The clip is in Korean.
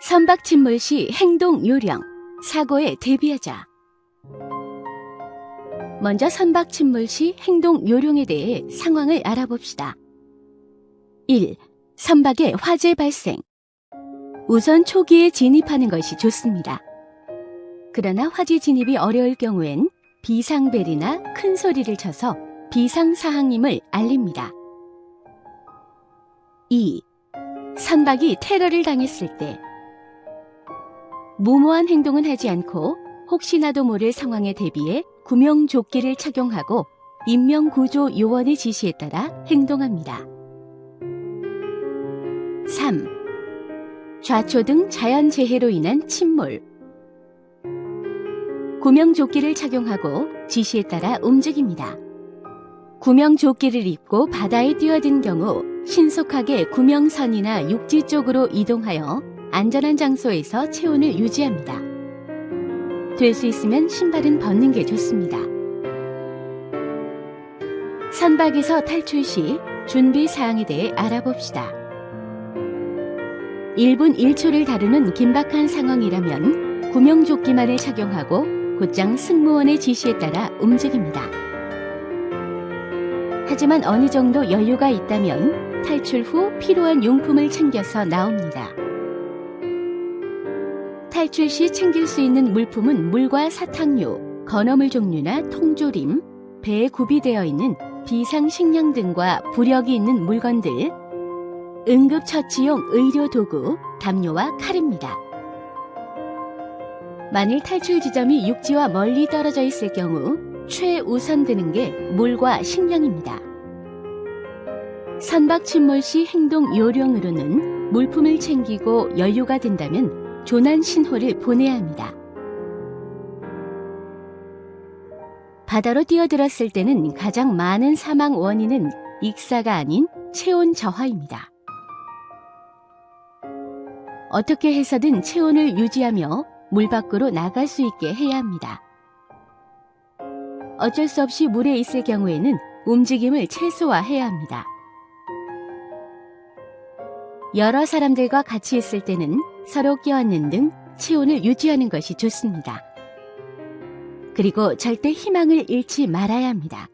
선박 침몰 시 행동 요령, 사고에 대비하자. 먼저 선박 침몰 시 행동 요령에 대해 상황을 알아봅시다. 1. 선박의 화재 발생. 우선 초기에 진입하는 것이 좋습니다. 그러나 화재 진입이 어려울 경우엔 비상벨이나 큰 소리를 쳐서 비상사항임을 알립니다. 2. 선박이 테러를 당했을 때 무모한 행동은 하지 않고 혹시나도 모를 상황에 대비해 구명조끼를 착용하고 인명구조 요원의 지시에 따라 행동합니다. 3. 좌초 등 자연재해로 인한 침몰 구명조끼를 착용하고 지시에 따라 움직입니다. 구명조끼를 입고 바다에 뛰어든 경우 신속하게 구명선이나 육지 쪽으로 이동하여 안전한 장소에서 체온을 유지합니다. 될 수 있으면 신발은 벗는 게 좋습니다. 선박에서 탈출 시 준비 사항에 대해 알아봅시다. 1분 1초를 다루는 긴박한 상황이라면 구명조끼만을 착용하고 곧장 승무원의 지시에 따라 움직입니다. 하지만 어느 정도 여유가 있다면 탈출 후 필요한 용품을 챙겨서 나옵니다. 탈출 시 챙길 수 있는 물품은 물과 사탕류, 건어물 종류나 통조림, 배에 구비되어 있는 비상식량 등과 부력이 있는 물건들, 응급처치용 의료도구, 담요와 칼입니다. 만일 탈출 지점이 육지와 멀리 떨어져 있을 경우 최우선 드는 게 물과 식량입니다. 선박 침몰 시 행동 요령으로는 물품을 챙기고 여유가 된다면 조난 신호를 보내야 합니다. 바다로 뛰어들었을 때는 가장 많은 사망 원인은 익사가 아닌 체온 저하입니다. 어떻게 해서든 체온을 유지하며 물 밖으로 나갈 수 있게 해야 합니다. 어쩔 수 없이 물에 있을 경우에는 움직임을 최소화해야 합니다. 여러 사람들과 같이 있을 때는 서로 껴안는 등 체온을 유지하는 것이 좋습니다. 그리고 절대 희망을 잃지 말아야 합니다.